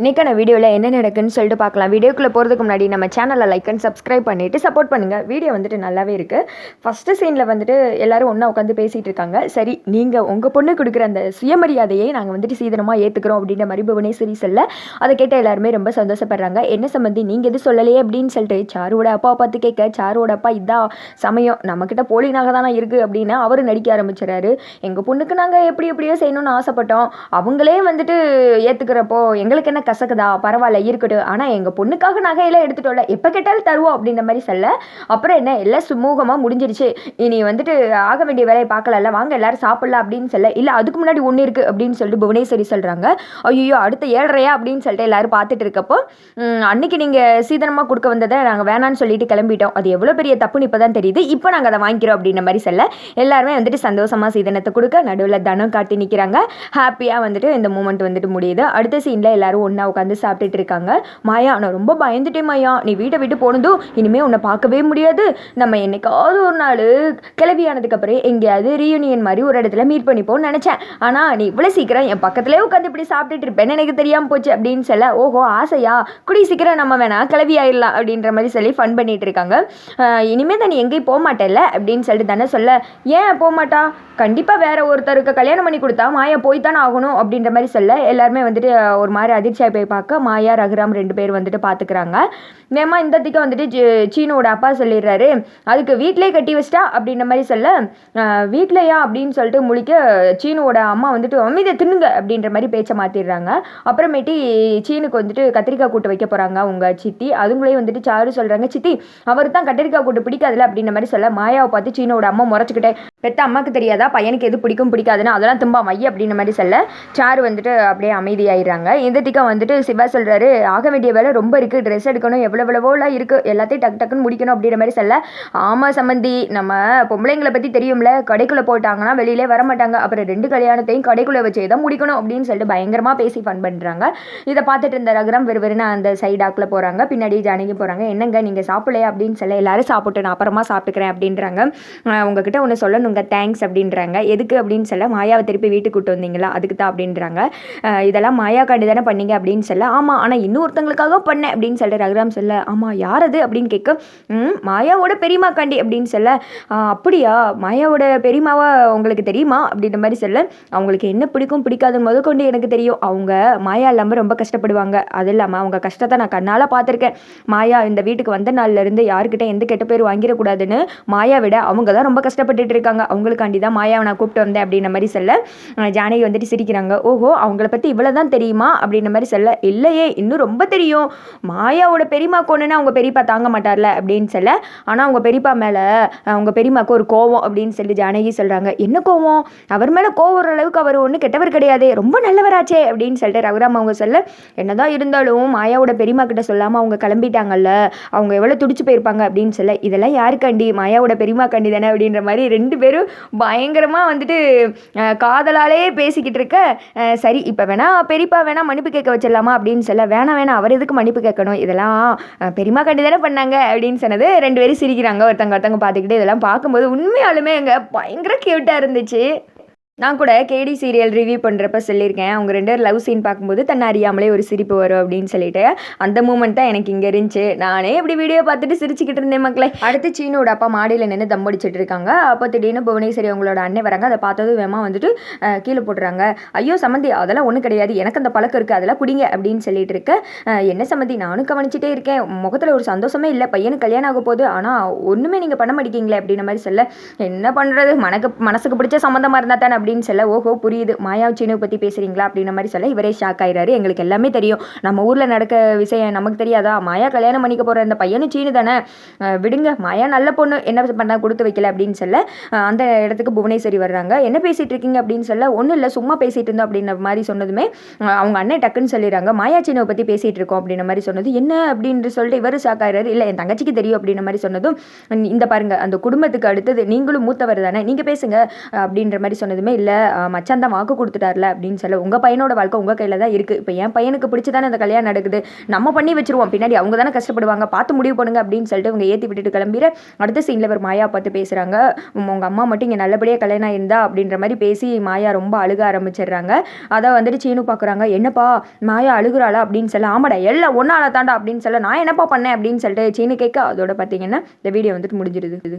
இன்றைக்கான வீடியோவில் என்ன நடக்குன்னு சொல்லிட்டு பார்க்கலாம். வீடியோக்குள்ளே போகிறதுக்கு முன்னாடி நம்ம சேனலை லைக் அண்ட் சப்ஸ்கிரைப் பண்ணிவிட்டு சப்போர்ட் பண்ணுங்கள் வீடியோ வந்துட்டு நல்லாவே இருக்குது ஃபஸ்ட்டு சீனில் வந்துட்டு எல்லாரும் ஒன்றா உட்காந்து பேசிகிட்டு இருக்காங்க. சரி நீங்கள் உங்கள் பொண்ணு கொடுக்குற அந்த சுயமரியாதையை நாங்கள் வந்துட்டு சீதனமாக ஏற்றுக்கிறோம் அப்படின்ற மாதிரி புவனேஸ்வரி செல்ல அதை கேட்ட எல்லாருமே ரொம்ப சந்தோஷப்படுறாங்க. என்ன சம்மந்தி நீங்கள் எது சொல்லலையே? அப்படின்னு சொல்லிட்டு சாருவோட அப்பா பார்த்து கேட்க சாருவோட அப்பா இதான் சமயம். நம்மக்கிட்ட போலினாக தானே இருக்குது அப்படின்னு அவர் நடிக்க ஆரம்பிச்சிடறாரு எங்கள் பொண்ணுக்கு நாங்கள் எப்படி எப்படியோ செய்யணும்னு ஆசைப்பட்டோம். அவங்களே வந்துட்டு ஏற்றுக்கிறப்போ எங்களுக்கு என்ன கசக்குதா பரவாயில்ல இருக்கட்டும். ஆனால் எங்கள் பொண்ணுக்காக நகையெல்லாம் எடுத்துட்டோம்ல. எப்போ கேட்டாலும் தருவோம் அப்படின்ற மாதிரி சொல்ல. அப்புறம் என்ன? எல்லாம் சுமூகமாக முடிஞ்சிருச்சு. இனி வந்துட்டு ஆக வேண்டிய வேலையை பார்க்கலாம்ல. வாங்க எல்லாரும் சாப்பிடலாம் அப்படின்னு சொல்ல. இல்லை அதுக்கு முன்னாடி ஒன்று இருக்குது அப்படின்னு சொல்லிட்டு புவனேஸ்வரி சொல்கிறாங்க ஐயோ அடுத்த ஏழரையா அப்படின்னு சொல்லிட்டு எல்லாரும் பார்த்துட்டு இருக்கப்போ அன்னைக்கு நீங்கள் சீதனமாக கொடுக்க வந்ததை நாங்கள் வேணான்னு சொல்லிட்டு கிளம்பிட்டோம். அது எவ்வளோ பெரிய தப்புன்னு இப்போ தான் தெரியுது. இப்போ நாங்கள் அதை வாங்கிக்கிறோம் அப்படின்ற மாதிரி சொல்ல. எல்லாருமே வந்துட்டு சந்தோஷமாக சீதனத்தை கொடுக்க நடுவில் தனம் காட்டி நிற்கிறாங்க ஹாப்பியாக வந்துட்டு இந்த மூமெண்ட் வந்துட்டு முடியுது. அடுத்த சீனில் எல்லாரும் ஒன்றா உட்காந்து சாப்பிட்டுட்டு இருக்காங்க. மாயா நான் ரொம்ப பயந்துட்டேன் மாயா. நீ வீட்டை விட்டு போனதும் இனிமேல் உன்னை பார்க்கவே முடியாது. நம்ம என்னைக்காவது ஒரு நாள் கிளவியானதுக்கப்புறம் எங்கேயாவது ரீயூனியன் மாதிரி ஒரு இடத்துல மீட் பண்ணிப்போம்னு நினச்சேன். ஆனால் நீ இவ்வளோ சீக்கிரம் என் பக்கத்துலேயே உட்காந்து இப்படி சாப்பிட்டுட்டு இருப்பேன்னு எனக்கு தெரியாமல் போச்சு அப்படின்னு சொல்ல ஓஹோ ஆசையா? குடி சீக்கிரம் நம்ம வேணா கிளவி ஆயிடலாம் அப்படின்ற மாதிரி சொல்லி ஃபன் பண்ணிட்டு இருக்காங்க. இனிமேல் தான் நீ எங்கேயும் போக மாட்டேல்ல? அப்படின்னு சொல்லிட்டு தானே சொல்ல ஏன் போக மாட்டா? கண்டிப்பாக வேற ஒருத்தருக்கு கல்யாணம் பண்ணி கொடுத்தா மாயா போய் தானே ஆகணும் அப்படின்ற மாதிரி சொல்ல எல்லாருமே வந்துட்டு ஒரு மாதிரி அதிர்ச்சி போய் பார்க்க மாயா ரகுராம் ரெண்டு பேர் வந்துட்டு பார்த்துக்கிறாங்க நேமா இந்த திக்க வந்துட்டு சீனோட அப்பா சொல்லிடுறாரு. அதுக்கு வீட்டிலே கட்டி வச்சிட்டா அப்படின்ற மாதிரி சொல்ல ஆஹ் அப்படின்னு சொல்லிட்டு முழிக்க சீனோட அம்மா வந்துட்டு அமைதியை தின்னுங்க அப்படின்ற மாதிரி பேச்சை மாற்றிடுறாங்க அப்புறமேட்டி சீனுக்கு வந்துட்டு கத்திரிக்காய் கூட்டு வைக்க போகிறாங்க அவங்க சித்தி. அதுங்களே வந்துட்டு சாரு சொல்கிறாங்க சித்தி அவர் தான் கத்திரிக்காய் கூட்டு பிடிக்காதுல அப்படின்ற மாதிரி சொல்ல மாயாவை பார்த்து சீனோட அம்மா முறைச்சிக்கிட்டே பெத்த அம்மாவுக்கு தெரியாதா? பையனுக்கு எது பிடிக்கும் பிடிக்காதுன்னு அதெல்லாம் தும்பா மைய அப்படின்ற மாதிரி சொல்ல சாரு வந்துட்டு அப்படியே அமைதியாயிடுறாங்க. இந்த வந்துட்டு சிவா சொல்கிறாரு ஆக வேண்டிய வேலை ரொம்ப இருக்குது ட்ரெஸ் எடுக்கணும் எவ்வளோ எவ்வளவோலாம் இருக்குது எல்லாத்தையும் டக்கு டக்குன்னு முடிக்கணும் அப்படின்ற மாதிரி சொல்ல ஆமாம் சம்மந்தி நம்ம பொம்பளைங்களை பற்றி தெரியும்ல கடைக்குள்ளே போட்டாங்கன்னா வெளியிலே வர மாட்டாங்க அப்புறம் ரெண்டு கல்யாணத்தையும் கடைக்குள்ளே வச்சே தான் முடிக்கணும் அப்படின்னு சொல்லிட்டு பயங்கரமாக பேசி ஃபன் பண்ணுறாங்க இதை பார்த்துட்டு இருந்த ரகுரம் வெறுவெறுன்னு அந்த சைடாக்கில் போகிறாங்க பின்னாடி ஜானகி போகிறாங்க என்னங்க நீங்கள் சாப்பிடலையா? அப்படின்னு சொல்ல எல்லாரும் சாப்பிட்டு நான் அப்புறமா சாப்பிட்டுக்கிறேன் அப்படின்றாங்க. உங்ககிட்ட ஒன்று சொல்லணுங்க தேங்க்ஸ் அப்படின்றாங்க. எதுக்கு அப்படின்னு சொல்ல மாயாவை திருப்பி வீட்டுக்கு கூட்டு வந்தீங்களா? அதுக்கு தான் அப்படின்றாங்க. இதெல்லாம் மாயா காண்டி தானே பண்ணீங்க அப்படின்னு சொல்ல ஆமாம் ஆனால் இன்னொருத்தங்களுக்காக பண்ணேன் அப்படின்னு சொல்லிட்டு ரகுராம் சொல்ல ஆமாம் யார் அது அப்படின்னு கேட்க மாயாவோட பெரியம்மா காண்டி அப்படின்னு சொல்ல அப்படியா? மாயாவோட பெரியமாவா உங்களுக்கு தெரியுமா? அப்படின்ற மாதிரி சொல்ல அவங்களுக்கு என்ன பிடிக்கும் பிடிக்காது முத கொண்டு எனக்கு தெரியும். அவங்க மாயா இல்லாமல் ரொம்ப கஷ்டப்படுவாங்க. அது இல்லாமல் அவங்க கஷ்டத்தை நான் கண்ணால் பார்த்துருக்கேன். மாயா இந்த வீட்டுக்கு வந்த நாள்லேருந்து யாருக்கிட்ட எந்த கெட்ட பேர் வாங்கிடக்கூடாதுன்னு மாயா விட அவங்க தான் ரொம்ப கஷ்டப்பட்டுட்டு இருக்காங்க. அவங்களுக்காண்டி தான் மாயாவை நான் கூப்பிட்டு வந்தேன் அப்படின்ற மாதிரி சொல்ல ஜானகி வந்துட்டு சிரிக்கிறாங்க. ஓஹோ அவங்கள பற்றி இவ்வளோ தான் தெரியுமா? அப்படின்ற மாதிரி சொல்ல இல்லையே இன்னும் ரொம்ப தெரியும். மாயாவோட பெரியம்மா கொண்டுன்னு அவங்க பெரியப்பா தாங்க மாட்டார்ல அப்படின்னு சொல்ல ஆனால் அவங்க பெரியப்பா மேலே அவங்க பெரியம்மாக்கு ஒரு கோவம் அப்படின்னு சொல்லி ஜானகி சொல்கிறாங்க என்ன கோவம்? அவர் மேலே கோவம் அளவுக்கு அவர் ஒன்றும் கெட்டவர் கிடையாது ரொம்ப நல்லவராச்சே அப்படின்னு சொல்லிட்டு ரகுராம் அவங்க சொல்ல என்னதான் இருந்தாலும் மாயாவோட பெரியம்மா கிட்ட சொல்லாமல் அவங்க கிளம்பிட்டாங்கல்ல அவங்க எவ்வளோ துடிச்சு போயிருப்பாங்க அப்படின்னு சொல்ல இதெல்லாம் யாருக்காண்டி? மாயாவோட பெரியம்மா காண்டி தானே அப்படின்ற மாதிரி ரெண்டு பேரும் பயங்கரமாக வந்துட்டு காதலாலே பேசிக்கிட்டு இருக்க சரி இப்போ வேணா பெரியப்பா வேணா மன்னிப்பு கேட்க வச்சிடலாமா அப்படின்னு சொல்ல வேணாம் வேணாம் அவர் எதுக்கு மன்னிப்பு கேட்கணும்? இதெல்லாம் பெரியமா பெரியம்மா தானே பண்ணாங்க அப்படின்னு சொன்னது ரெண்டு பேரும் சிரிக்கிறாங்க. ஒருத்தங்க ஒருத்தங்க பார்த்துக்கிட்டு இதெல்லாம் பார்க்கும்போது உண்மையாலுமே அங்கே பயங்கர க்யூட்டாக இருந்துச்சு. நான் கூட கேடி சீரியல் ரிவ்யூ பண்ணுறப்ப சொல்லியிருக்கேன். அவங்க ரெண்டு லவ் சீன் பார்க்கும்போது தன்னை அறியாமலே ஒரு சிரிப்பு வரும் அப்படின்னு சொல்லிட்டு. அந்த மூமெண்ட் தான் எனக்கு இங்கே இருந்துச்சு. நானே இப்படி வீடியோ பார்த்துட்டு சிரிச்சுக்கிட்டு இருந்தேன் மக்களை. அடுத்து சீனோட அப்பா மாடியில் நின்று தம் அடிச்சிட்டு இருக்காங்க. அப்போ திடீர்னு புவனேஸ்வரி அவங்களோட அண்ணன் வராங்க. அதை பார்த்ததும் வேமா வந்துட்டு கீழே போட்டுறாங்க ஐயோ சம்மந்தி அதெல்லாம் ஒன்றும் கிடையாது. எனக்கு அந்த பழக்கம் இருக்குது அதெல்லாம் குடிங்க அப்படின்னு சொல்லிட்டு இருக்க. என்ன சம்மந்தி நானும் கவனிச்சிட்டே இருக்கேன். முகத்தில் ஒரு சந்தோஷமே இல்லை. பையனுக்கு கல்யாணம் ஆக போகுது. ஆனால் ஒன்றுமே நீங்கள் பண்ண மாட்டேங்கிங்களே அப்படின்ற மாதிரி சொல்ல. என்ன பண்ணுறது மனக்கு மனசுக்கு பிடிச்ச சம்மந்தமாக இருந்தால் தானே அப்படின்னு சொல்ல ஓஹோ புரியுது. மாயா சீனு பற்றி பேசுகிறீங்களா அப்படின்ற மாதிரி சொல்ல இவரே ஷாக் ஆயிறாரு. எங்களுக்கு எல்லாமே தெரியும். நம்ம ஊரில் நடக்க விஷயம் நமக்கு தெரியாதா? மாயா கல்யாணம் பண்ணிக்க போகிற அந்த பையனும் சீனு தானே. விடுங்க. மாயா நல்ல பொண்ணு. என்ன பண்ணா கொடுத்து வைக்கல அப்படின்னு சொல்ல அந்த இடத்துக்கு புவனேஸ்வரி வர்றாங்க. என்ன பேசிகிட்டு இருக்கீங்க? அப்படின்னு சொல்ல ஒன்றும் இல்லை. சும்மா பேசிகிட்டு இருந்தோம். அப்படின்ற மாதிரி சொன்னதுமே அவங்க அண்ணன் டக்குன்னு சொல்லிடுறாங்க. மாயா சீனுவை பற்றி பேசிகிட்டு இருக்கோம். அப்படின்ற மாதிரி சொன்னது. என்ன? அப்படின்னு சொல்லிட்டு இவர் ஷாக் ஆகிறாரு இல்லை என் தங்கச்சிக்கு தெரியும். அப்படின்ற மாதிரி சொன்னதும் இந்த பாருங்க. அந்த குடும்பத்துக்கு அடுத்தது நீங்களும் மூத்தவர் தானே. நீங்கள் பேசுங்க. அப்படின்ற மாதிரி சொன்னதுமே இல்லை மச்சான் தான் வாக்கு கொடுத்துட்டார்ல அப்படின்னு சொல்ல உங்கள் பையனோட வாழ்க்கை உங்கள் கையில் தான் இருக்குது இப்போ என் பையனுக்கு பிடிச்சி தானே இந்த கல்யாணம் நடக்குது. நம்ம பண்ணி வச்சிருவோம். பின்னாடி அவங்க தானே கஷ்டப்படுவாங்க. பார்த்து முடிவு பண்ணுங்க அப்படின்னு சொல்லிட்டு இவங்க ஏற்றி விட்டுட்டு கிளம்பிற அடுத்த சீனில் ஒரு மாயா பார்த்து பேசுகிறாங்க உங்கள் அம்மா மட்டும் இங்கே நல்லபடியாக கல்யாணம் இருந்தா அப்படின்ற மாதிரி பேசி மாயா ரொம்ப அழுக ஆரம்பிச்சிடுறாங்க. அதை வந்துட்டு சீனு பார்க்குறாங்க என்னப்பா மாயா அழுகுறாளா? அப்படின்னு சொல்ல ஆமாடா எல்லாம் ஒன்றால தாண்டா அப்படின்னு சொல்ல நான் என்னப்பா பண்ணேன்? அப்படின்னு சொல்லிட்டு சீனு கேட்க அதோட பார்த்தீங்கன்னா இந்த வீடியோ வந்துட்டு முடிஞ்சிருது.